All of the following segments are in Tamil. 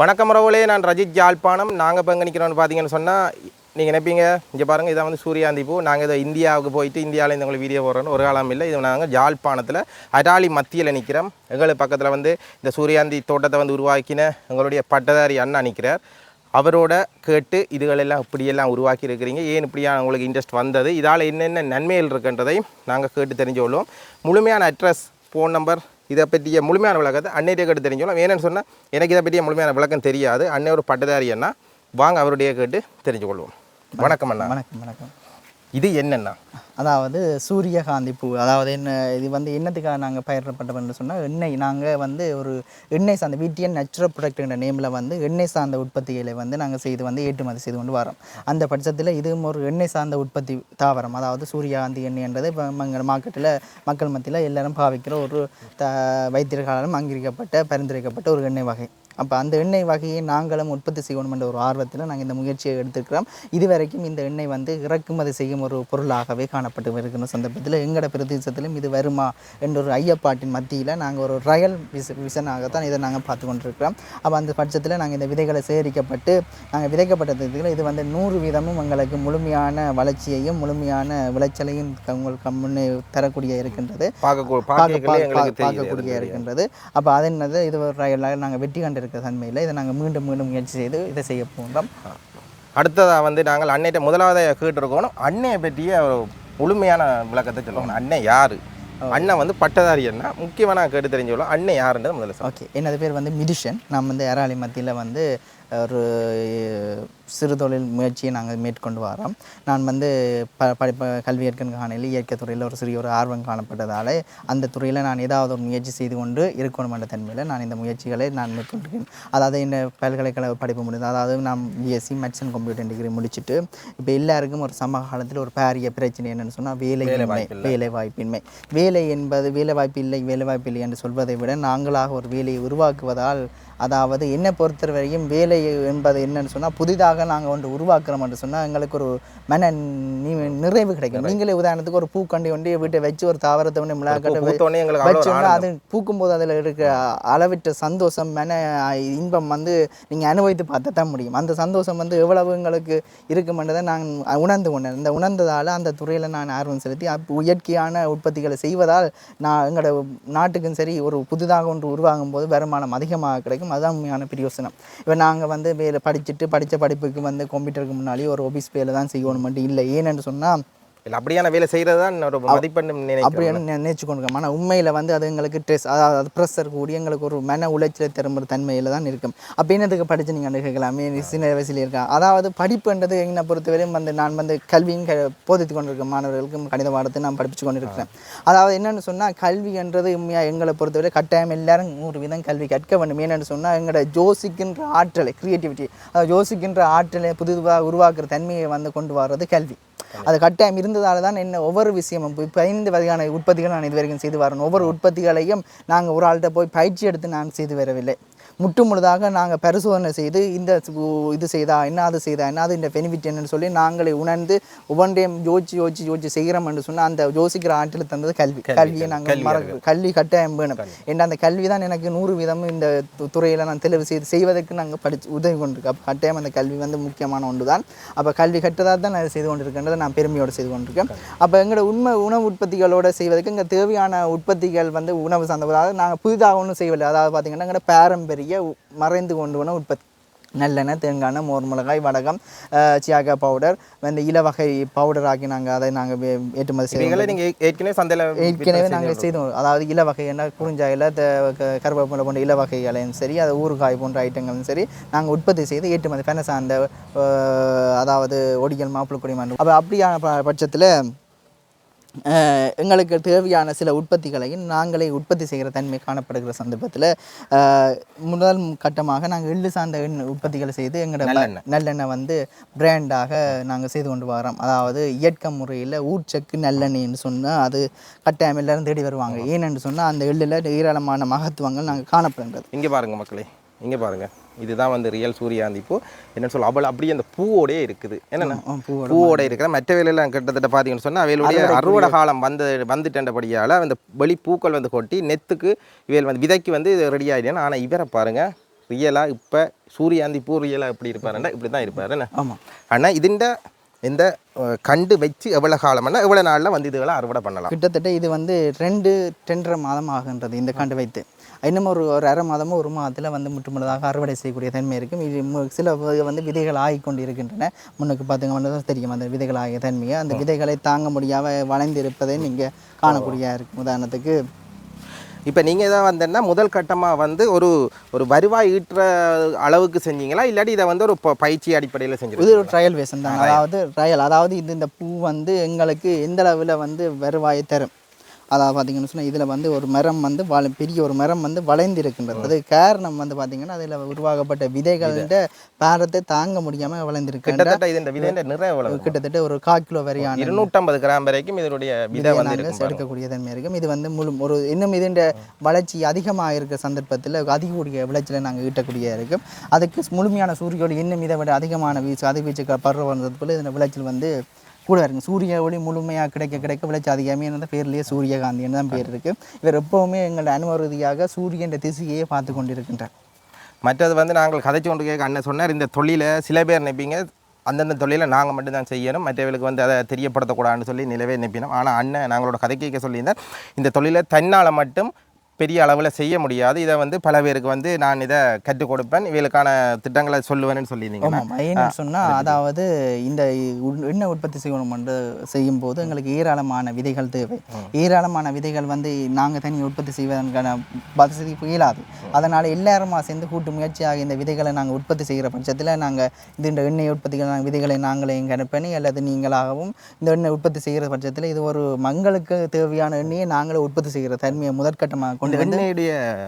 வணக்கம் ரவுலே நான் ரஜித் ஜாழ்ப்பாணம் நாங்கள் இப்போ எங்கே நிற்கிறோம்னு பார்த்தீங்கன்னு சொன்னால் நீங்கள் நினைப்பீங்க இங்கே பாருங்கள் இதான் வந்து சூரியாந்தி பூ நாங்கள் இதை இந்தியாவுக்கு போயிட்டு இந்தியாவில் இந்த உங்களுக்கு வீடியோ போடுறோன்னு ஒரு காலம் இல்லை. இது நாங்கள் ஜாழ்ப்பாணத்தில் அடாலி மத்தியில் நிற்கிறோம் எங்களுக்கு பக்கத்தில் வந்து இந்த சூரியாந்தி தோட்டத்தை வந்து உருவாக்கின எங்களுடைய பட்டதாரி அண்ணா நிற்கிறார் அவரோட கேட்டு இதுகளெல்லாம் இப்படியெல்லாம் உருவாக்கி இருக்கிறீங்க. ஏன் இப்படியான உங்களுக்கு இன்ட்ரெஸ்ட் வந்தது? இதால் என்னென்ன நன்மைகள் இருக்குன்றதை நாங்கள் கேட்டு தெரிஞ்சு கொள்வோம். முழுமையான அட்ரஸ் ஃபோன் நம்பர் இதை பற்றிய முழுமையான விளக்கத்தை அன்னையிட்டே கேட்டு தெரிஞ்சுக்கலாம். ஏன்னு சொன்னால் எனக்கு இதை பற்றிய முழுமையான விளக்கம் தெரியாது. அன்னை ஒரு பட்டதாரி வாங்க அவருடைய கேட்டு தெரிஞ்சு கொள்வோம் வணக்கம் அண்ணா. வணக்கம் வணக்கம். இது என்னண்ணா அதாவது சூரியகாந்தி பூ. அதாவது என்ன இது வந்து என்னத்துக்காக நாங்கள் பயிரிடப்பட்டோம்னு சொன்னால் எண்ணெய். நாங்கள் வந்து ஒரு எண்ணெய் சார்ந்த வீட்டியன் நேச்சுரல் ப்ராடக்ட்ன்ற நேமில் வந்து எண்ணெய் சார்ந்த உற்பத்திகளை வந்து நாங்கள் செய்து வந்து ஏற்றுமதி செய்து கொண்டு வரோம். அந்த பட்சத்தில் இதுவும் ஒரு எண்ணெய் சார்ந்த உற்பத்தி தாவரம். அதாவது சூரியகாந்தி எண்ணெய்ன்றது இப்போ எங்கள் மார்க்கெட்டில் மக்கள் மத்தியில் எல்லோரும் பாவிக்கிற ஒரு த வைத்தியர்களாலும் அங்கீகரிக்கப்பட்ட பரிந்துரைக்கப்பட்ட ஒரு எண்ணெய் வகை. அப்போ அந்த எண்ணெய் வகையை நாங்களும் உற்பத்தி செய்யணும் என்ற ஒரு ஆர்வத்தில் நாங்கள் இந்த முயற்சியை எடுத்திருக்கிறோம். இதுவரைக்கும் இந்த எண்ணெய் வந்து இறக்குமதி செய்யும் ஒரு பொருளாகவே காணப்பட்டு வருகிற சந்தர்ப்பத்தில் எங்களோட பிரதேசத்திலும் இது வருமா என்ற ஒரு ஐயப்பாட்டின் மத்தியில் நாங்கள் ஒரு ரயல் விச விசனாகத்தான் இதை நாங்கள் பார்த்து கொண்டிருக்கிறோம் அப்போ அந்த பட்சத்தில் நாங்கள் இந்த விதைகளை சேகரிக்கப்பட்டு நாங்கள் விதைக்கப்பட்டதுக்கு இது வந்து நூறு வீதமும் எங்களுக்கு முழுமையான வளர்ச்சியையும் முழுமையான விளைச்சலையும் உங்களுக்கு முன்னே தரக்கூடிய இருக்கின்றது. பார்க்கக்கூடிய இருக்கின்றது. அப்போ அது என்னது? இது ஒரு ரயிலாக நாங்கள் வெற்றி கண்டிருக்க தன்மையில் இதை நாங்கள் மீண்டும் மீண்டும் முயற்சி செய்து இதை செய்ய போகிறோம் அடுத்ததாக வந்து நாங்கள் அன்னையிட்ட முதலாவது கேட்டிருக்கோம் அன்னையை பற்றிய முழுமையான விளக்கத்தை சொல்லுவோம். அண்ணன் யார்? அண்ணன் வந்து பட்டதாரி அண்ணா முக்கியமாக நான் கேட்டு தெரிஞ்சுக்கலாம் அண்ணன் யாருன்றது முதல்ல. ஓகே. எனது பேர் வந்து மிடிஷன் நான் வந்து ஏராளி மத்தியில் வந்து ஒரு சிறு தொழில் முயற்சியை நாங்கள் மேற்கொண்டு வரோம். நான் வந்து ப படிப்ப கல்வி ஏற்கனவே காணையில் இயற்கை துறையில் ஒரு சிறிய ஒரு ஆர்வம் காணப்பட்டதால் அந்த துறையில் நான் ஏதாவது ஒரு முயற்சி செய்து கொண்டு இருக்கணும் என்ற தன்மையில் நான் இந்த முயற்சிகளை நான் மேற்கொண்டிருக்கேன் அதாவது இந்த பல்கலைக்கழக படிப்பு முடிந்தது அதாவது நான் BSc maths and computer degree முடிச்சுட்டு இப்போ எல்லாருக்கும் ஒரு சம காலத்தில் ஒரு பாரிய பிரச்சனை என்னன்னு சொன்னால் வேலையின்மை வேலை வாய்ப்பின்மை. வேலை என்பது வேலை வாய்ப்பு இல்லை வேலை வாய்ப்பு இல்லை என்று சொல்வதை விட நாங்களாக ஒரு வேலையை உருவாக்குவதால் அதாவது என்னை பொறுத்தவரையும் வேலை என்பது என்னன்னு சொன்னால் புதிதாக நாங்கள் ஒன்று உருவாக்குறோம் என்று சொன்னால் எங்களுக்கு ஒரு மன நி- நிறைவு கிடைக்கும். நீங்களே உதாரணத்துக்கு ஒரு பூக்கண்டி ஒண்டி வீட்டை வச்சு ஒரு தாவரத்தை ஒன்று மிளகாட்டை வச்சோம்னா அது பூக்கும்போது அதில் இருக்க அளவிட்ட சந்தோஷம் மன இன்பம் வந்து நீங்கள் அனுபவித்து பார்த்தா தான் முடியும். அந்த சந்தோஷம் வந்து எவ்வளவு எங்களுக்கு இருக்குமென்றதை நான் உணர்ந்து கொண்டேன். இந்த உணர்ந்ததால் அந்த துறையில் நான் ஆர்வம் செலுத்தி இயற்கையான உற்பத்திகளை செய்வதால் நான் எங்களோட நாட்டுக்கும் சரி ஒரு புதிதாக ஒன்று உருவாகும் போது வருமானம் அதிகமாக கிடைக்கும். அதுதான் உண்மையான பிரயோசனம். இப்போ நாங்கள் வந்து வேலை படிச்சுட்டு படித்த படிப்புக்கு வந்து கம்ப்யூட்டருக்கு முன்னாடி ஒரு ஆஃபீஸ் வேலை தான் செய்யணும் மட்டும் இல்லை. ஏன்னு சொன்னால் இல்லை அப்படியான வேலை செய்கிறது தான் ஒரு மதிப்பெண் அப்படின்னு நினைச்சு கொண்டிருக்கோம் ஆனால் உண்மையில் வந்து அது எங்களுக்கு ஸ்ட்ரெஸ் அதாவது ப்ரெஷர் கூடி எங்களுக்கு ஒரு மன உளைச்சலை திரும்புற தன்மையில் தான் இருக்கும். அப்போ என்னதுக்கு படிச்சு நீங்கள் கேட்கலாமே சின்ன வயசுல இருக்கா? அதாவது படிப்புன்றது என்னை பொறுத்தவரையும் வந்து நான் வந்து கல்வியும் க போதித்து கொண்டிருக்க மாணவர்களுக்கும் கணித பாடத்தை நான் படித்து கொண்டிருக்கிறேன். அதாவது என்னென்னு சொன்னால் கல்வின்றது உண்மையாக எங்களை பொறுத்தவரை கட்டாயம் எல்லாரும் நூறு வீதம் கல்வி கற்க வேண்டும். ஏன்னு சொன்னால் எங்களோட ஜோசிக்கின்ற ஆற்றலை க்ரியேட்டிவிட்டி அதாவது யோசிக்கின்ற ஆற்றலை புதுவாக உருவாக்குற தன்மையை வந்து கொண்டு வர்றது கல்வி. அது கட்டாயம் இருந்ததால் தான் என்ன ஒவ்வொரு விஷயமும். இப்போ இப்போ ஐந்து வகையான உற்பத்திகள் நான் இது வரைக்கும் செய்து வரணும். ஒவ்வொரு உற்பத்திகளையும் நாங்கள் ஒரு ஆள்கிட்ட போய் பயிற்சி எடுத்து நான் செய்து வரவில்லை. முற்று முழுதாக நாங்கள் பரிசோதனை செய்து இந்த இது செய்தா என்ன அது செய்தா என்ன அது இந்த பெனிஃபிட் என்னன்னு சொல்லி நாங்களே உணர்ந்து ஒவ்வொன்றையும் யோசிச்சு யோசிச்சு யோசிச்சு செய்கிறோம் என்று சொன்னால் அந்த யோசிக்கிற ஆற்றல் தந்தது கல்வி. கல்வியை நாங்கள் மறக்க கல்வி கட்டாயம் வேணும் ஏன்னா அந்த கல்வி தான் எனக்கு நூறு வீதம் இந்த துறையில நான் தெளிவு செய்து செய்வதற்கு நாங்கள் படிச்சு உதவி கொண்டிருக்கோம் அப்போ கட்டாயம் அந்த கல்வி வந்து முக்கியமான ஒன்று தான் அப்போ கல்வி கற்றதாக தான் நான் செய்து கொண்டிருக்கின்றதை நான் பெருமையோடு செய்து கொண்டிருக்கேன். அப்போ எங்களோட உண்மை உணவு உற்பத்திகளோட செய்வதற்கு இங்கே தேவையான உற்பத்திகள் வந்து உணவு சார்ந்த அதாவது நாங்கள் புதிதாக ஒன்றும் செய்யவில்லை. அதாவது பார்த்தீங்கன்னா எங்களோட பாரம்பரிய உ- மறைந்து கொண்டு போன உற்பத்தி. நல்லெண்ணெய் தேங்காய் மோர் மிளகாய் வடகம் அஹ், சியாகா பவுடர் இந்த இலவகை பவுடர் ஆக்கி நாங்கள் அதை நாங்கள் ஏற்றுமதி செய்வோம் நீங்கள் ஏற்கனவே சந்தையில் ஏற்கனவே நாங்கள் செய்தோம் அதாவது இலவகை என்ன குறிஞ்சாயில் கருவேப்பிலை போன்ற இலவகைகளையும் சரி அது ஊறுகாய் போன்ற ஐட்டங்களும் சரி நாங்கள் உற்பத்தி செய்து ஏற்றுமதி. பெனசா அந்த அதாவது ஒடியல் மாப்பிள்ளை மண் அப்போ அப்படியான பட்சத்தில் எங்களுக்கு தேவையான சில உற்பத்திகளையும் நாங்களே உற்பத்தி செய்கிற தன்மை காணப்படுகிற சந்தர்ப்பத்தில் முதல் கட்டமாக நாங்கள் எள்ளு சார்ந்த எண்ணெய் உற்பத்திகளை செய்து எங்களோட நல்லெண்ணெய். வந்து பிராண்டாக நாங்கள் செய்து கொண்டு வரோம் அதாவது இயற்கை முறையில் ஊர்ச்சக்கு நல்லெண்ணெய்ன்னு சொன்னால் அது கட்டாயம் எல்லாரும் தேடி வருவாங்க. ஏனென்று சொன்னால் அந்த எள்ளில் ஏராளமான மகத்துவங்கள் நாங்கள் காணப்படுகின்றது. இங்கே பாருங்க மக்களே. இங்கே பாருங்க. இதுதான் வந்து ரியல் சூரியாந்தி பூ என்ன சொல்ல அவள் அப்படியே அந்த பூவோடே இருக்குது. என்னென்ன? பூவோட இருக்கிற மற்ற வேலையெல்லாம் கிட்டத்தட்ட பார்த்தீங்கன்னு சொன்னால் அவைகளுடைய அறுவடை காலம் வந்து வந்துட்டபடியால் அந்த வெளி பூக்கள் வந்து கொட்டி நெத்துக்கு இவைகள் வந்து விதைக்கு வந்து ரெடி ஆகிடுன்னு ஆனால் இவரை பாருங்க ரியலாக இப்போ சூரியாந்தி பூ ரியலாக எப்படி இருப்பாருன்னா இப்படி தான் இருப்பார். என்ன? ஆமாம் ஆனால் இதுண்ட இந்த கண்டு வச்சு எவ்வளோ காலம்னா எவ்வளோ நாளில் வந்து இதுகளை அறுவடை பண்ணலாம்? கிட்டத்தட்ட இது வந்து ரெண்டு ரெண்டரை மாதம் ஆகின்றது இந்த கண்டு வைத்து. இன்னும் ஒரு ஒரு அரை மாதமோ ஒரு மாதத்தில் வந்து முற்றுமுழுதாக அறுவடை செய்யக்கூடிய தன்மை இருக்கும் இது சில வந்து விதைகள் ஆகிக் கொண்டு இருக்கின்றன முன்னுக்கு பார்த்தீங்கன்னா தெரியும். அந்த விதைகள் ஆகிய தன்மையை அந்த விதைகளை தாங்க முடியாமல் வளைந்து இருப்பதை நீங்கள் காணக்கூடிய இருக்கும் உதாரணத்துக்கு இப்போ நீங்கள் இதை வந்தேன்னா முதல் கட்டமாக வந்து ஒரு ஒரு வருவாய் ஈட்டுற அளவுக்கு செஞ்சீங்களா? இல்லாட்டி இதை வந்து ஒரு பயிற்சி அடிப்படையில் இது செஞ்சுருக்கீங்க ஒரு ட்ரையல் வேஷன் தான். அதாவது ட்ரையல் அதாவது இது இந்த பூ வந்து எங்களுக்கு எந்த அளவில் வந்து வருவாயை தரும்? அதாவது பார்த்தீங்கன்னு சொன்னால் இதில் வந்து ஒரு மரம் வந்து வள பெரிய ஒரு மரம் வந்து வளைந்து இருக்கின்றது அது காரணம் வந்து பார்த்தீங்கன்னா அதில் உருவாக்கப்பட்ட விதைகளின் பாரத்தை தாங்க முடியாமல் வளைந்திருக்கின்ற கிட்டத்தட்ட நிறைய ஒரு கால் கிலோ வரையான இருநூற்றம்பது கிராம் வரைக்கும் இதனுடைய விதை வந்து. எடுக்கக்கூடிய தன்மை இருக்கும். இது வந்து முழு ஒரு இன்னும் இதுன்ற வளர்ச்சி அதிகமாக இருக்கிற சந்தர்ப்பத்தில் அதிகக்கூடிய விளைச்சலை நாங்கள் ஈட்டக்கூடிய இருக்கும். அதுக்கு முழுமையான சூரிய ஒளி இன்னும் இதை விட அதிகமான வீச்சு அதிர்வீச்சு பருவ வந்ததுக்குள்ள இந்த விளைச்சல் வந்து கூட இருக்கும் சூரிய ஒளி முழுமையாக கிடைக்க கிடைக்க விளைச்சல் அதிகமே இருந்த பேர்லேயே சூரியகாந்தின்னு தான் பேர் இருக்குது இவர் எப்போவுமே எங்களோட அனுமதியாக சூரியன் திசையே பார்த்து கொண்டிருக்கின்றார். மற்றது வந்து நாங்கள் கதைச்சு கொண்டு கேட்க அண்ணன் சொன்னார் இந்த தொழிலை சில பேர் நினைப்பீங்க அந்தந்த தொழிலை நாங்கள் மட்டும்தான் செய்யணும் மற்றவர்களுக்கு வந்து அதை தெரியப்படுத்தக்கூடாதுன்னு சொல்லி நிலவே நினைப்பினோம். ஆனால் அண்ணன் நாங்களோட கதை கேட்க சொல்லியிருந்தேன் இந்த தொழிலை தன்னால் மட்டும் பெரிய அளவில் செய்ய முடியாது. இதை வந்து பல பேருக்கு வந்து நான் இதை கற்றுக் கொடுப்பேன். இவங்களுக்கான திட்டங்களை சொல்லுவேன்னு சொல்லியிருந்தீங்க சொன்னால் அதாவது இந்த எண்ணெய் உற்பத்தி செய்யணும் என்று செய்யும் போது எங்களுக்கு ஏராளமான விதைகள் தேவை. ஏராளமான விதைகள் வந்து நாங்கள் தனி உற்பத்தி செய்வதற்கான வசதி இயலாது. அதனால் எல்லாருமா சேர்ந்து கூட்டு முயற்சியாக இந்த விதைகளை நாங்கள் உற்பத்தி செய்கிற பட்சத்தில் நாங்கள் இந்த எண்ணெய் உற்பத்திகள் விதைகளை நாங்களே அனுப்பி அல்லது நீங்களாகவும் இந்த எண்ணெய் உற்பத்தி செய்கிற பட்சத்தில் இது ஒரு மங்களுக்கு தேவையான எண்ணெயை நாங்களே உற்பத்தி செய்கிற தன்மையை முதற்கட்டமாக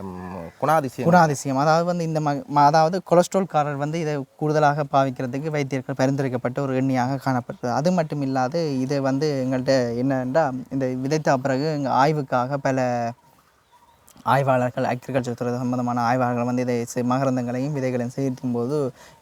ம், குணாதிசயம். குணாதிசயம். அதாவது வந்து இந்த ம ம- அதாவது கொலஸ்ட்ரால்காரர் வந்து இதை கூடுதலாக பாவிக்கிறதுக்கு வைத்தியர்கள் பரிந்துரைக்கப்பட்ட ஒரு எண்ணெயாக காணப்படுது அது மட்டும் இல்லாது இது வந்து எங்கள்கிட்ட என்னென்றா இந்த விதைத்த பிறகு எங்கள் ஆய்வுக்காக பல ஆய்வாளர்கள் அக்ரிகல்ச்சர் துறை சம்பந்தமான ஆய்வாளர்கள் வந்து இதை மகரந்தங்களையும் விதைகளையும் சேர்க்கும் போது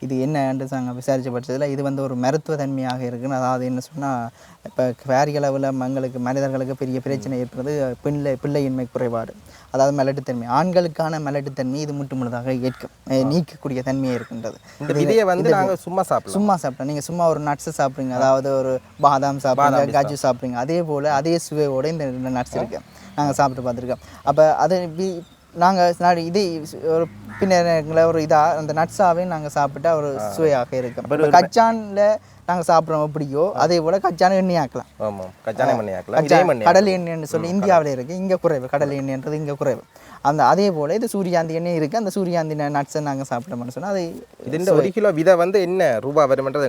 இது என்ன என்று நாங்கள் விசாரித்த பட்சத்தில் இது வந்து ஒரு மருத்துவ தன்மையாக இருக்குன்னு அதாவது என்ன சொன்னால் இப்போ பேரிய அளவில் மங்களுக்கு மனிதர்களுக்கு பெரிய பிரச்சனை ஏற்படுறது பிள்ளை பிள்ளையின்மை குறைபாடு. அதாவது மலட்டுத்தன்மை. ஆண்களுக்கான மலட்டுத்தன்மை இது முற்று முழுதாக ஏற்கும் நீக்கக்கூடிய தன்மையே இருக்கின்றது. இந்த விதையை வந்து நாங்கள் சும்மா சாப்பிடலாம். சும்மா சாப்பிட்டோம் நீங்கள் சும்மா ஒரு நட்ஸை சாப்பிட்றீங்க அதாவது ஒரு பாதாம் சாப்பிட்றீங்க காஜு சாப்பிட்றீங்க அதே போல் அதே சுவையோட இந்த நட்ஸ் இருக்கு. நாங்கள் சாப்பிட்டு பார்த்துருக்கோம். அப்போ அது நாங்கள் இது ஒரு பின்ன ஒரு இதாக அந்த நட்ஸாவே நாங்கள் சாப்பிட்டா ஒரு சுவையாக இருக்கும். கச்சானில் நாங்கள் சாப்பிட்றோம் எப்படியோ அதே போல் கச்சான எண்ணெய் ஆக்கலாம் ஆமாம். கச்சானை மண்ணி ஆக்கலாம். கடல் எண்ணெய்னு சொல்லி இந்தியாவில் இருக்குது இங்கே குறைவு. கடல் எண்ணெய்ன்றது இங்கே குறைவு. அந்த அதே போல் இது சூரியாந்தி எண்ணெய் இருக்குது அந்த சூரியாந்தி நட்ஸை நாங்கள் சாப்பிட்டோம்னு சொன்னால் அது இதுன்ற ஒரு கிலோ விதை வந்து என்ன ரூபா வரும்ன்றது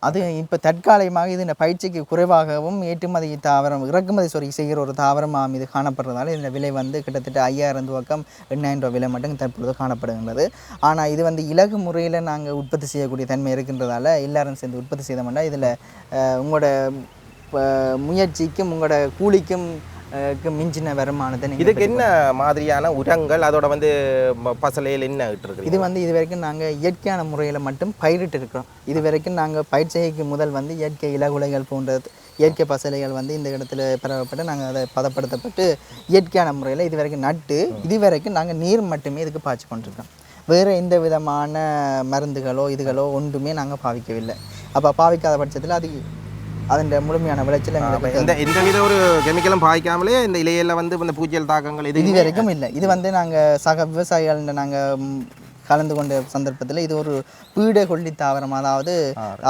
அது இப்போ தற்காலிகமாக இது இந்த பயிற்சிக்கு குறைவாகவும் ஏற்றுமதி தாவரம் இறக்குமதி சொறி செய்கிற ஒரு தாவரமாக இது காணப்படுறதால இந்த விலை வந்து கிட்டத்தட்ட ஐயாயிரம் துவக்கம் எண்ணாயிரம் ரூபாய் விலை மட்டும் தற்பொழுது காணப்படுகின்றது. ஆனால் இது வந்து இலகு முறையில் நாங்கள் உற்பத்தி செய்யக்கூடிய தன்மை இருக்கின்றதால எல்லாரும் சேர்ந்து உற்பத்தி செய்தோம்னா இதில் உங்களோட முயற்சிக்கும் உங்களோட கூலிக்கும் மிஞ்சின வருமானத்தை நீங்கள் இதுக்கு என்ன மாதிரியான உரங்கள்? அதோட வந்து பசலையில் என்ன இட்டு இது வந்து இது வரைக்கும் நாங்கள் இயற்கையான முறையில் மட்டும் பயிரிட்டு இருக்கிறோம். இது வரைக்கும் நாங்கள் பயிர் செய்யக்கு முதல் வந்து இயற்கை இலகுலைகள் போன்ற இயற்கை பசலைகள் வந்து இந்த இடத்துல பரவப்பட்டு நாங்கள் அதை பதப்படுத்தப்பட்டு இயற்கையான முறையில் இது வரைக்கும் நட்டு இது வரைக்கும் நாங்கள் நீர் மட்டுமே இதுக்கு பாய்ச்சி கொண்டிருக்கோம் வேறு எந்த விதமான மருந்துகளோ இதுகளோ ஒன்றுமே நாங்கள் பாவிக்கவில்லை. அப்போ பாவிக்காத பட்சத்தில் அது அதன் முழுமையான விளைச்சல் இந்த வித ஒரு கெமிக்கலும் பாய்க்காமலே இந்த இலையில வந்து இந்த பூச்சியல் தாக்கங்கள் இது இது வரைக்கும் இல்லை இது வந்து நாங்கள் சக விவசாயிகள் நாங்கள் கலந்து கொண்ட சந்தர்ப்பத்தில் இது ஒரு பீட கொல்லி தாவரம் அதாவது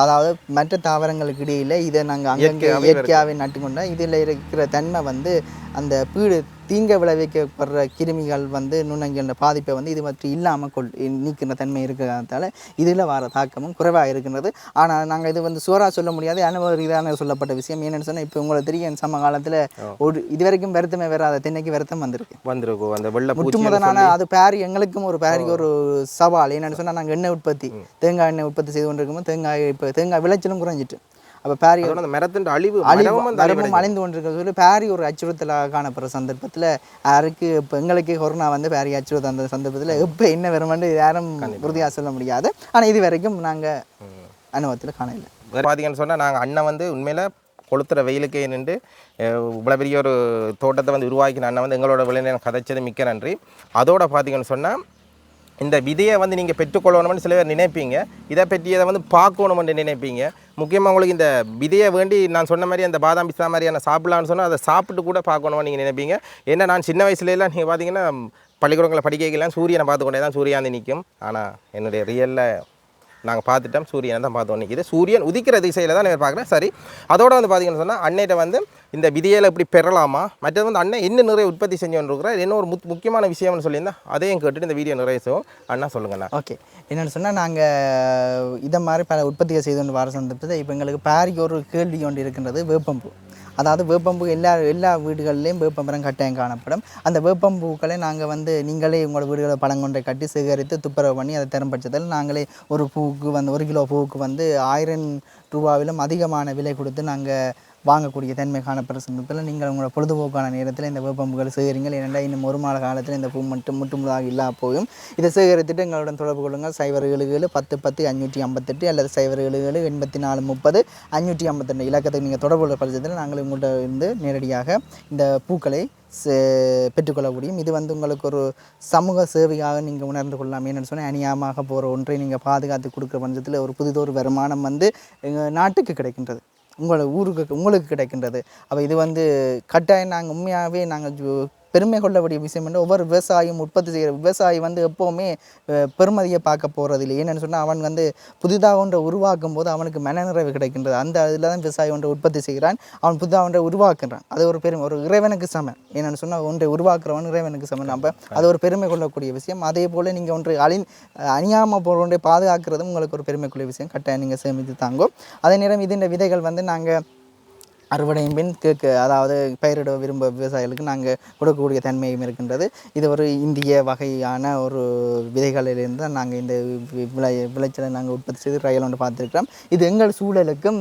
அதாவது மற்ற தாவரங்களுக்கு இடையில இதை நாங்கள் அங்கங்கே இயற்கையாகவே நட்டுக்கொண்டா இதில் இருக்கிற தன்மை வந்து அந்த பீடு தீங்க விளைவிக்கப்படுற கிருமிகள் வந்து நுண்ணங்கிற பாதிப்பை வந்து இது பற்றி இல்லாமல் கொள் நீக்கிற தன்மை இருக்கிறதால இதில் வர தாக்கமும் குறைவாக இருக்கின்றது. ஆனால் நாங்கள் இது வந்து சுவராக சொல்ல முடியாது. அனுபவ ரீதியான சொல்லப்பட்ட விஷயம் என்னென்னு சொன்னால் இப்போ உங்களுக்கு தெரியும் சம காலத்தில் ஒரு இது வரைக்கும் வருத்தமே வராத தென்னைக்கு வருத்தம் வந்திருக்கு. வந்திருக்கும் அந்த வெள்ளை முற்றுமுதலான அது பேரி எங்களுக்கும் ஒரு பேரிக்கு ஒரு சவால். என்னன்னு சொன்னா நாங்கள் எண்ணெய் உற்பத்தி தேங்காய் எண்ணெய் உற்பத்தி செய்து கொண்டிருக்கோம் தேங்காய் இப்போ தேங்காய் விளைச்சலும் குறைஞ்சிட்டு. அப்போ பேரி அந்த மரத்தின் அழிவு அழிவு மரமும் அழிந்து கொண்டிருக்க சொல்லி பேரி ஒரு அச்சுறுத்தலாக காணப்படுற சந்தர்ப்பத்தில் யாருக்கு இப்போ எங்களுக்கே கொரோனா வந்து பேரி அச்சுறுத்தல் அந்த சந்தர்ப்பத்தில் எப்போ என்ன வருமென்று யாரும் உறுதியாக சொல்ல முடியாது. ஆனால் இது வரைக்கும் நாங்கள் அனுபவத்தில் காணல பார்த்தீங்கன்னு சொன்னால் நாங்கள் அண்ணன் வந்து உண்மையில் கொளுத்துற வெயிலுக்கே நின்று இவ்வளோ பெரிய ஒரு தோட்டத்தை வந்து உருவாக்கின அண்ணன் வந்து எங்களோட விளைநிலம் கதைச்சது மிக்க நன்றி. அதோட பார்த்தீங்கன்னு சொன்னால் இந்த விதையை வந்து நீங்கள் பெற்றுக்கொள்ளணும்னு சில பேர் நினைப்பீங்க. இதை பற்றி இதை வந்து பார்க்கணும்னு நினைப்பீங்க. முக்கியமாக உங்களுக்கு இந்த விதையை வேண்டி நான் சொன்ன மாதிரி அந்த பாதாம் பிஸ்தா மாதிரியான சாப்பிட்லான்னு சொன்னால் அதை சாப்பிட்டு கூட பார்க்கணும்னு நீங்கள் நினைப்பீங்க. ஏன்னா நான் சின்ன வயசுலலாம் நீங்கள் பார்த்தீங்கன்னா பள்ளிக்கூடங்களை படிக்கலாம் சூரியனை பார்த்து கொண்டே தான் சூரியாந்தி நிற்கும் ஆனால் என்னுடைய ரியலில் நாங்கள் பார்த்துட்டோம் சூரியனை தான் பார்த்தோம் நிற்கிது சூரியன் உதிக்கிற திசையில் தான் நான் பார்க்குறேன். சரி அதோட வந்து பார்த்தீங்கன்னு சொன்னால் அன்னைகிட்ட வந்து இந்த விதையில் இப்படி பெறலாமா? மற்றது வந்து அண்ணன் என்ன நிறைய உற்பத்தி செஞ்சு கொண்டிருக்கிறார் என்ன ஒரு முக்கியமான விஷயம்னு சொல்லியிருந்தா அதையும் கேட்டுட்டு இந்த வீடியோ நிறைய செய்வோம். அண்ணா சொல்லுங்கண்ணா. ஓகே. என்னென்னு சொன்னால் நாங்கள் இதை மாதிரி பல உற்பத்தியை செய்து கொண்டு வர சந்தர்ப்பத்தை இப்போ எங்களுக்கு பாரிக்கு ஒரு கேள்வி ஒன்று இருக்கின்றது வேப்பம்பூ. அதாவது வேப்பம்பூ எல்லா எல்லா வீடுகள்லேயும் வேப்பமரம் கட்டாயம் காணப்படும். அந்த வேப்பம்பூக்களை நாங்கள் வந்து நீங்களே உங்களோட வீடுகளை பழங்கொன்றை கட்டி சேகரித்து துப்புரவு பண்ணி அதை திறம்பட்சத்தில் நாங்களே ஒரு பூவுக்கு வந்து ஒரு கிலோ பூவுக்கு வந்து ஆயிரம் ரூபாவிலும் அதிகமான விலை கொடுத்து நாங்கள் வாங்கக்கூடிய தன்மை காணப்படுற சந்தர்ப்பத்தில் நீங்கள் உங்களோட பொழுதுபோக்கான நேரத்தில் இந்த வேப்பம்புகள் சேகரிங்கள். ஏனென்றால் இன்னும் ஒரு மாத காலத்தில் இந்த பூ மட்டும் முற்றுமுழுதாக இல்லா போயும் இதை சேகரித்துட்டு எங்களுடன் தொடர்பு கொள்ளுங்கள். சைபர் ஏழு ஏழு பத்து பத்து அஞ்சூற்றி ஐம்பத்தெட்டு அல்லது சைபர் ஏழு ஏழு எண்பத்தி நாலு முப்பது அஞ்சூற்றி ஐம்பத்தெண்டு இலக்கத்துக்கு நீங்கள் தொடர்பு கொள்ள பட்சத்தில் நாங்கள் உங்கள்கிட்ட இருந்து நேரடியாக இந்த பூக்களை சே- பெற்றுக்கொள்ள முடியும் இது வந்து உங்களுக்கு ஒரு சமூக சேவையாக நீங்கள் உணர்ந்து கொள்ளலாம். என்னென்னு சொன்னால் அநியாயமாக போகிற ஒன்றை நீங்கள் பாதுகாத்து கொடுக்குற பட்சத்தில் ஒரு புதிதொரு வருமானம் வந்து எங்கள் நாட்டுக்கு கிடைக்கின்றது. உங்களை ஊருக்கு உங்களுக்கு கிடைக்கின்றது. அப்போ இது வந்து கட்டாயம் நாங்கள் உண்மையாகவே நாங்கள் பெருமை கொள்ளக்கூடிய விஷயம் என்று ஒவ்வொரு விவசாயியும் உற்பத்தி செய்கிற விவசாயி வந்து எப்போவுமே பெருமதியை பார்க்க போகிறது இல்லை ஏன்னு சொன்னால் அவன் வந்து புதிதாக ஒன்றை உருவாக்கும் போது அவனுக்கு மனநிறைவு கிடைக்கின்றது. அந்த இதில் தான் விவசாயி ஒன்றை உற்பத்தி செய்கிறான். அவன் புதிதாக ஒன்றை உருவாக்குறான் அது ஒரு பெருமை ஒரு இறைவனுக்கு சமன் என்னென்னு சொன்னால் ஒன்றை உருவாக்குறவன் இறைவனுக்கு சமன் நம்ம அது ஒரு பெருமை கொள்ளக்கூடிய விஷயம். அதே போல் நீங்கள் ஒன்று அழி அணியாமல் போகிற ஒன்றை பாதுகாக்கிறதும் உங்களுக்கு ஒரு பெருமைக்குள்ள விஷயம். கட்டாயம் நீங்கள் சேமித்து தாங்கும். அதே நேரம் இது விதைகள் வந்து நாங்கள் அறுவடையும் பின் கேட்க அதாவது பயிரிட விரும்ப விவசாயிகளுக்கு நாங்கள் கொடுக்கக்கூடிய தன்மையும் இருக்கின்றது. இது ஒரு இந்திய வகையான ஒரு விதைகளிலிருந்து தான் நாங்கள் இந்த விளை விளைச்சலை நாங்கள் உற்பத்தி செய்து ரயில் ஒன்று பார்த்துருக்கிறோம். இது எங்கள் சூழலுக்கும்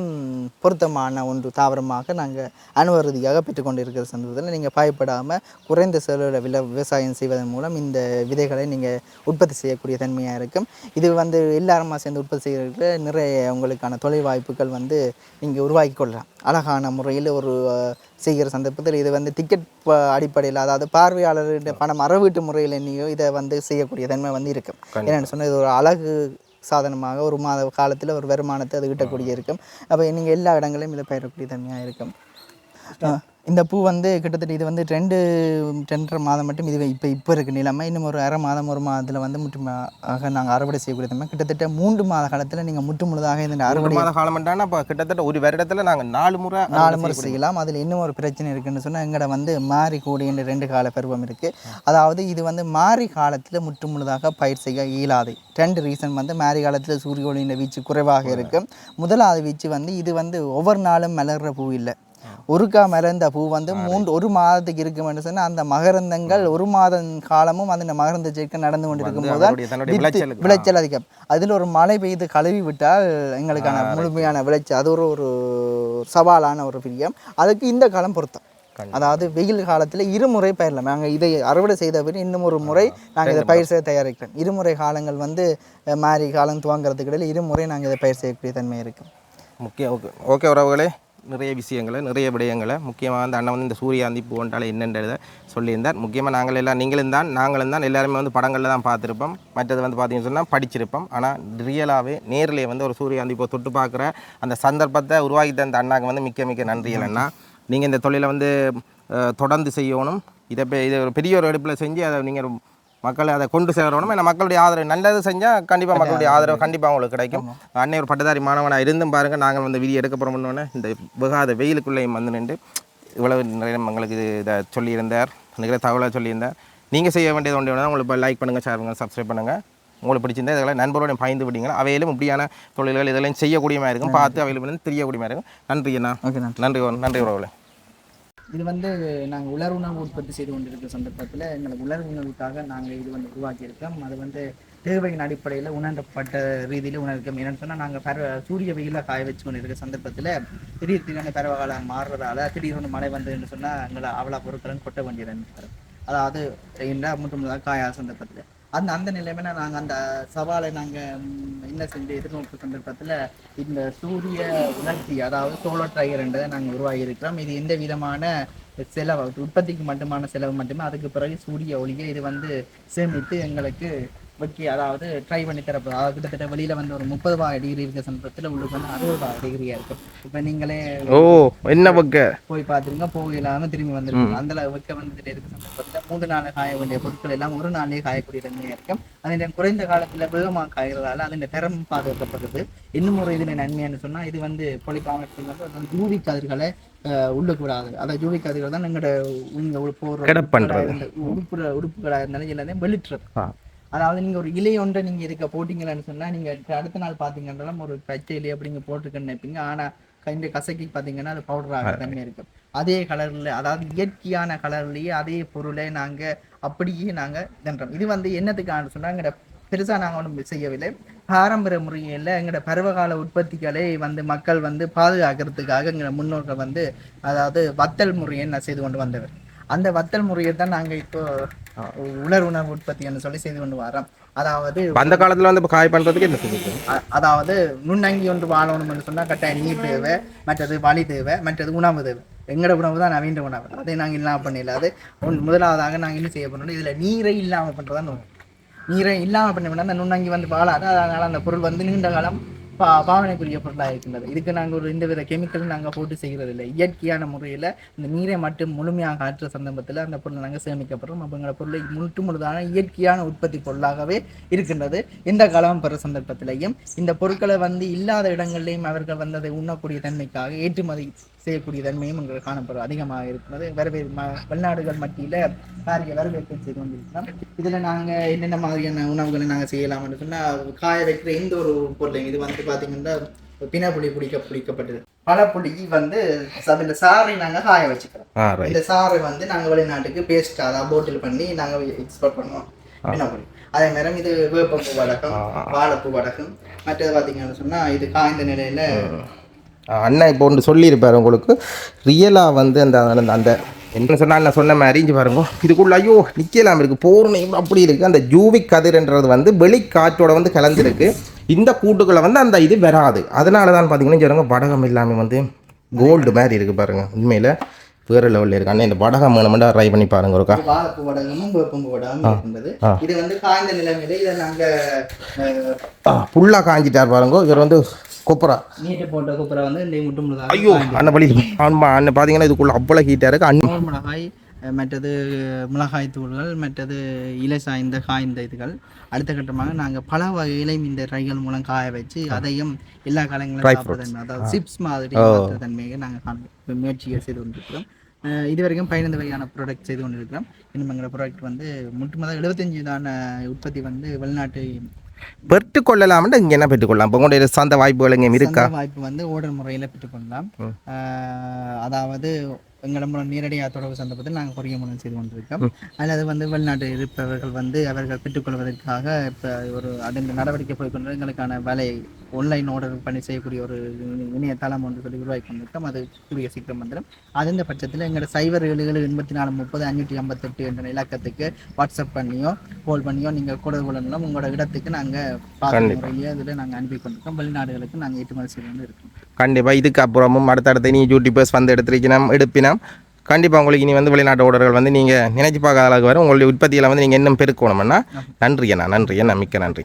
பொருத்தமான ஒன்று தாவரமாக நாங்கள் அனுபவ ரீதியாக பெற்றுக்கொண்டு இருக்கிற சந்தர்ப்பத்தில் நீங்கள் பயப்படாமல் குறைந்த செலவில் வில விவசாயம் செய்வதன் மூலம் இந்த விதைகளை நீங்கள் உற்பத்தி செய்யக்கூடிய தன்மையாக இருக்கும். இது வந்து எல்லாருமா சேர்ந்து உற்பத்தி செய்கிறதுக்கு நிறைய உங்களுக்கான தொழில் வாய்ப்புகள் வந்து நீங்கள் உருவாக்கி கொள்ளலாம். அழகான முறையில் ஒரு செய்கிற சந்தர்ப்பத்தில் இது வந்து டிக்கெட் அடிப்படையில் அதாவது பார்வையாளருடைய பணம் அறவீட்டு முறையில் நீங்க இதை வந்து செய்யக்கூடிய தன்மை வந்து இருக்கும். என்னென்னு சொன்னால் இது ஒரு அழகு சாதனமாக ஒரு மாத காலத்தில் ஒரு வருமானத்தை அது ஈட்டக்கூடிய இருக்கும். அப்போ நீங்கள் எல்லா இடங்களையும் இதை பயிரக்கூடிய தன்மையாக இருக்கும். இந்த பூ வந்து கிட்டத்தட்ட இது வந்து ரெண்டு ரெண்டரை மாதம் மட்டும் இது இப்போ இப்போ இருக்கு நிலைமை. இன்னும் ஒரு அரை மாதம் ஒரு மாதத்தில் வந்து முற்றுமாக நாங்கள் அறுவடை செய்யக்கூடிய கிட்டத்தட்ட மூன்று மாத காலத்தில் நீங்கள் முற்று முழுதாக இந்த அறுவடை மாத காலம்ட்டானா இப்போ கிட்டத்தட்ட ஒரு வருடத்தில் நாங்கள் நாலு முறை நாலு முறை செய்யலாம். அதில் இன்னும் ஒரு பிரச்சனை இருக்குன்னு சொன்னால் எங்கட வந்து மாறி கூடிய ரெண்டு கால பருவம் இருக்குது அதாவது இது வந்து மாறி காலத்தில் முற்று முழுதாக பயிர் செய்ய இயலாது. ரெண்டு ரீசன் வந்து மாறி காலத்தில் சூரிய ஒளியின் வீச்சு குறைவாக இருக்கும் முதலாவது வீச்சு வந்து இது வந்து ஒவ்வொரு நாளும் மலர்ற பூ இல்லை. ஒருக்கா மலர்ந்த பூ வந்து மூன்று ஒரு மாதத்துக்கு இருக்கும்னு சொன்னால் அந்த மகரந்தங்கள் ஒரு மாதம் காலமும் அந்த மகரந்த சேர்க்கை நடந்து கொண்டிருக்கும் போது விளைச்சல் அதிகம். அதில் ஒரு மழை பெய்து கழுவி விட்டால் எங்களுக்கான முழுமையான விளைச்சல். அது ஒரு ஒரு சவாலான ஒரு பிரியம் அதுக்கு இந்த காலம் பொருத்தம். அதாவது வெயில் காலத்தில் இருமுறை பயிரலாம் நாங்கள் இதை அறுவடை செய்த பிறகு இன்னும் ஒரு முறை நாங்கள் இதை பயிர் செய்ய தயாரிக்கிறோம். இருமுறை காலங்கள் வந்து மாரி காலம் துவங்குறதுக்கு இடையில இருமுறை நாங்கள் இதை பயிர் செய்யக்கூடிய தன்மை இருக்கும். முக்கிய ஓகே ஓகே உறவுகளே. நிறைய விஷயங்களை நிறைய விடயங்களை முக்கியமாக வந்து அண்ணன் வந்து இந்த சூரியாந்தி பூவன்றால் என்னன்றதை சொல்லியிருந்தார். முக்கியமாக நாங்கள் எல்லாம் நீங்களும் தான் நாங்களும் தான் எல்லாருமே வந்து படங்களில் தான் பார்த்துருப்போம். மற்றது வந்து பார்த்தீங்கன்னு சொன்னால் படிச்சிருப்போம். ஆனால் ரியலாகவே நேரிலே வந்து ஒரு சூரியாந்தி பூ தொட்டு பார்க்குற அந்த சந்தர்ப்பத்தை உருவாக்கி தந்த அண்ணாக்கு வந்து மிக்க மிக்க நன்றிகள் அண்ணா. நீங்கள் இந்த தொழிலை வந்து தொடர்ந்து செய்யணும். இதை பெ- இதை ஒரு பெரிய ஒரு எடுப்பில் செஞ்சு அதை நீங்கள் மக்களை அதை கொண்டு சேரணும் ஏன்னா மக்களுடைய ஆதரவு நல்லது செஞ்சால் கண்டிப்பாக மக்களுடைய ஆதரவு கண்டிப்பாக உங்களுக்கு கிடைக்கும் அன்னை ஒரு பட்டதாரி மாணவனாக இருந்தும் பாருங்கள் நாங்கள் வந்து வீடியோ எடுக்க போகிறோம்னு இந்த விகாத வெயிலுக்குள்ளேயும் வந்து நின்று இவ்வளவு நிறைய எங்களுக்கு இது இதை சொல்லியிருந்தார் நிறைய தகவலை சொல்லியிருந்தார் நீங்கள் செய்ய வேண்டியது ஒன்று வேணும் உங்களுக்கு லைக் பண்ணுங்கள் ஷேர் பண்ணுங்கள் சப்ஸ்கிரைப் பண்ணுங்கள் உங்களுக்கு பிடிச்சிருந்தா இதெல்லாம் நண்பரோட பயந்து விட்டீங்கன்னா அவையிலும் இப்படியான தொழில்கள் இதெல்லாம் செய்யக்கூடிய மாதிரி இருக்கும் பார்த்து அவையில் வந்து தெரியக்கூடிய மாதிரி இருக்கும் நன்றி அண்ணா ஓகே நன்றி நன்றி நன்றி உறவுகளே இது வந்து நாங்கள் உலர் உணவு உற்பத்தி செய்து கொண்டிருக்கிற சந்தர்ப்பத்தில் எங்களுக்கு உலர் உணவுக்காக நாங்கள் இது வந்து உருவாக்கியிருக்கோம். அது வந்து தேவையின் அடிப்படையில் உணரப்பட்ட ரீதியில் உணர்க்கோம் என்னென்னு சொன்னால் நாங்கள் பரவ சூரிய வெயிலாக காய வச்சு கொண்டிருக்கிற சந்தர்ப்பத்தில் திடீர் திடீர்னு பருவகாலம் மாறுறதால திடீர்னு மழை வந்ததுன்னு சொன்னால் எங்களை அவ்வளோ பொருட்களும் கொட்ட வேண்டியது இருந்துச்சு. அதாவது என்ன முற்றுமுழுதாக காயாத சந்தர்ப்பத்தில். அந்த அந்த நிலைமையில நாங்கள் அந்த சவாலை நாங்கள் என்ன செஞ்சு எதிர்நோக்கு சந்தர்ப்பத்தில் இந்த சூரிய உணர்ச்சி அதாவது சோலார் ட்ரையர்ன்றதை நாங்கள் உருவாகி இருக்கிறோம் இது எந்த விதமான செலவு உற்பத்திக்கு மட்டுமான செலவு மட்டுமே அதுக்கு பிறகு சூரிய ஒளியை இது வந்து சேமித்து எங்களுக்கு வெட்டி அதாவது ட்ரை பண்ணி தரப்போம் அதாவது கிட்டத்தட்ட வெளியில வந்து ஒரு முப்பது ரூபாய் டிகிரி இருக்க சந்தர்ப்பத்தில் உள்ளுக்கு வந்து அறுபது ரூபாய் டிகிரியா இருக்கும். இப்போ நீங்களே ஓ என்ன பக்க? போய் பார்த்துருங்க போக இல்லாம திரும்பி வந்துருக்கோம். அந்த வெக்க வந்துட்டு இருக்க சந்தர்ப்பத்தில் மூன்று நாள் காய வேண்டிய பொருட்கள் எல்லாம் ஒரு நாளே காயக்கூடிய தன்மையாக இருக்கும். அதன் குறைந்த காலத்துல வேகமாக காய்கிறதால அதன் தரம் பாதுகாக்கப்படுது. இன்னும் ஒரு இதுல நன்மைன்னு சொன்னா இது வந்து பொலிகாமத்தில் வந்து யூவி கதிர்களை அஹ், உள்ளுக்கு விடாது அதாவது யூவி கதிர்கள் தான் எங்களோட பண்றது. உடுப்பு உடுப்புகளாக இருந்தாலும் எல்லாத்தையும் வெளிட்டுறது. அதாவது நீங்க ஒரு இலை ஒன்றை நீங்க இருக்க போட்டீங்கன்னு சொன்னா நீங்க அடுத்த நாள் பாத்தீங்கன்னா ஒரு பச்சை இலை அப்படிங்க போட்டிருக்கேன்னு நினைப்பீங்க. ஆனா இந்த கசக்கி பாத்தீங்கன்னா அது பவுடர் ஆக தன்மை இருக்கும் அதே கலர்ல அதாவது இயற்கையான கலர்லயே அதே பொருளை நாங்க அப்படியே நாங்க தன்றோம். இது வந்து என்னத்துக்கான சொன்னா எங்கட பெருசா நாங்க ஒன்றும் செய்யவில்லை. பாரம்பரிய முறையில் எங்களோட பருவகால உற்பத்திகளை வந்து மக்கள் வந்து பாதுகாக்கிறதுக்காக எங்களோட முன்னோர்கள் வந்து அதாவது வத்தல் முறையை நான் செய்து கொண்டு வந்தவர். அந்த வத்தல் முறையை தான் நாங்க இப்போ உலர் உணவு உற்பத்தின்னு சொல்லி செய்து கொண்டு வரோம் அதாவது அந்த காலத்துல வந்து காய் பண்றதுக்கு என்ன அதாவது நுண்ணங்கி ஒன்று வாழணும்னு சொன்னா கட்டாயம் நீர் தேவை மற்றது வழி தேவை மற்றது உணவு தேவை. எங்கட உணவு தான் நவீன உணவு. அதை நாங்கள் இல்லாமல் பண்ணல அது முதலாவதாக நாங்கள் என்ன செய்ய பண்ணணும் இதுல நீரை இல்லாமல் பண்ணுறதான் நோக்கம். நீரை இல்லாமல் பண்ண அந்த நுண்ணங்கி வந்து வாழாது. அதனால அந்த பொருள் வந்து நீண்ட காலம் பா பாவனைக்குரிய பொருளாக இருக்கின்றது. இதுக்கு நாங்கள் ஒரு இந்த வித கெமிக்கல் நாங்கள் போட்டு செய்கிறது இல்லை இயற்கையான முறையில் இந்த நீரை மட்டும் முழுமையாக ஆற்ற சந்தர்ப்பத்தில் அந்த பொருளை நாங்கள் சேமிக்கப்படுறோம். அப்படிங்கிற பொருளை முற்று முழுதான இயற்கையான உற்பத்தி பொருளாகவே இருக்கின்றது. இந்த காலம் பெற சந்தர்ப்பத்திலையும் இந்த பொருட்களை வந்து இல்லாத இடங்கள்லையும் அவர்கள் வந்து அதை உண்ணக்கூடிய தன்மைக்காக ஏற்றுமதி செய்யக்கூடிய தன்மையும் எங்களுக்கு காணப்படும். அதிகமாக இருக்கிறது. வரவே வெளிநாடுகள் மத்தியில பாரிய வரவேற்பு செய்து கொண்டிருக்கிறோம். இதுல நாங்க என்னென்ன மாதிரியான உணவுகளை நாங்க செய்யலாம்னு சொன்னா காய வைக்கிற எந்த ஒரு பொருளையும் இது வந்து பாத்தீங்கன்னா பிணப்புளி பிடிக்க பிடிக்கப்பட்டது பழப்புளி வந்து அதுல சாறை நாங்க காய வச்சுக்கிறோம். இந்த சாறை வந்து நாங்க வெளிநாட்டுக்கு பேஸ்ட் அதாவது போட்டில் பண்ணி நாங்க எக்ஸ்போர்ட் பண்ணுவோம். பிணப்புளி அதே மாதிரி இது வேப்பம்பூ வடகம் வாழைப்பூ வடகம் மற்றது பாத்தீங்கன்னு சொன்னா இது காய்ந்த நிலையில அண்ணன் இப்போ ஒன்று சொல்லியிருப்பார் உங்களுக்கு. ரியலாக வந்து அந்த அந்த- அந்த என்ன சொன்னா அண்ணன் சொன்ன மாதிரி இங்கே பாருங்க. இதுக்குள்ள ஐயோ நிற்கலாம் இருக்குது போர்ணம் இவ்வளோ அப்படி இருக்குது அந்த ஜூவிக் கதிர்ன்றது வந்து வெளிக்காற்றோட வந்து கலந்துருக்கு. இந்த கூட்டுக்குள்ள வந்து அந்த இது வராது. அதனால தான் பார்த்தீங்கன்னா சொல்லுங்க வடகம் இல்லாமல் வந்து கோல்டு மாதிரி இருக்குது பாருங்க. உண்மையில் வேறு லெவலில் இருக்கு. அண்ணன் இந்த வடகம் வேணுமெண்டா ட்ரை பண்ணி பாருங்க ஒருக்கா. வாழைப்பூ வடகமும் வேப்பம்பூ வடகமும் இருக்கின்றது இது வந்து காய்ந்த நிலைமையில இதை நாங்க அஹ், ஃபுல்லாக காஞ்சிட்டார் பாருங்க. இவர் வந்து கொப்பரா நீட்டு போட்ட குப்புற வந்து இந்த முட்டு முழுதாக ஐயோ அண்ணன் வழி ஆமாம் அண்ணன் பார்த்தீங்கன்னா இதுக்குள்ள அவ்வளோ ஹீட்டாக இருக்குது அண்ணன் மிளகாய் மற்றது மிளகாய் தூள்கள் மற்றது இலை சாய்ந்த காய்ந்த இதுகள். அடுத்த கட்டமாக நாங்கள் பல வகையிலையும் இந்த ரைகள் மூலம் காய வச்சு அதையும் எல்லா காலங்களிலும் சாப்பிடுறது அதாவது சிப்ஸ் மாதிரி தன்மையை நாங்கள் முயற்சிகள் செய்து கொண்டிருக்கிறோம். இது வரைக்கும் பதினைந்து வகையான ப்ராடக்ட் செய்து கொண்டிருக்கிறோம். இன்னும் எங்களோட ப்ராடக்ட் வந்து முட்டுமதாக எழுபத்தஞ்சு தான உற்பத்தி வந்து வெளிநாட்டு பெற்றுக்கொள்ளலாம்னு இங்கே என்ன பெற்றுக்கொள்ளலாம்? இப்போ உங்களுடைய சந்த வாய்ப்புகள் எங்கேயும் இருக்கா? வாய்ப்பு வந்து ஓடர் முறையில் பெற்றுக்கொள்ளலாம். ஆஹ் அதாவது எங்களிடம் நேரடியாக தொடர்பு சந்தர்ப்பத்தில் நாங்கள் கொரிய மூலம் செய்து கொண்டிருக்கோம். அல்லது வந்து வெளிநாட்டு இருப்பவர்கள் வந்து அவர்கள் பெற்றுக்கொள்வதற்காக இப்போ ஒரு அதன் நடவடிக்கை போய்க்கொண்டு எங்களுக்கான வேலை ஆன்லைன் ஆர்டர் பண்ணி செய்யக்கூடிய ஒரு இணை- இணையதளம் ஒன்று சொல்லி உருவாக்கி கொண்டிருக்கோம் அது கூடிய சீக்கிரம் வந்துடும். அது இந்த பட்சத்தில் எங்களோட சைபர் ஏழு ஏழு எண்பத்தி நாலு முப்பது அஞ்சூற்றி ஐம்பத்தெட்டு என்ற இலக்கத்துக்கு வாட்ஸ்அப் பண்ணியோ கால் பண்ணியோ நீங்கள் கூட கொள்ளலாம் உங்களோட இடத்துக்கு நாங்கள் பார்த்த முறையிலேயே அதில் நாங்கள் அனுப்பி கொண்டிருக்கோம் வெளிநாடுகளுக்கு நாங்கள் ஏற்றுமதி செய்து இருக்கோம். கண்டிப்பாக இதுக்கு அப்புறமும் அடுத்தடுத்து நீ யூடியூபர்ஸ் வந்து எடுத்திருக்கணும் எடுப்பினம். கண்டிப்பாக உங்களுக்கு இனி வந்து வெளிநாட்டு ஓடர்கள் வந்து நீங்கள் நினைச்சு பார்க்காத அளவுக்கு வரும். உங்களுடைய உற்பத்தியில் வந்து நீங்கள் இன்னும் பெருக்கணும்னா நன்றி அண்ணா நன்றி அண்ணா மிக்க நன்றி.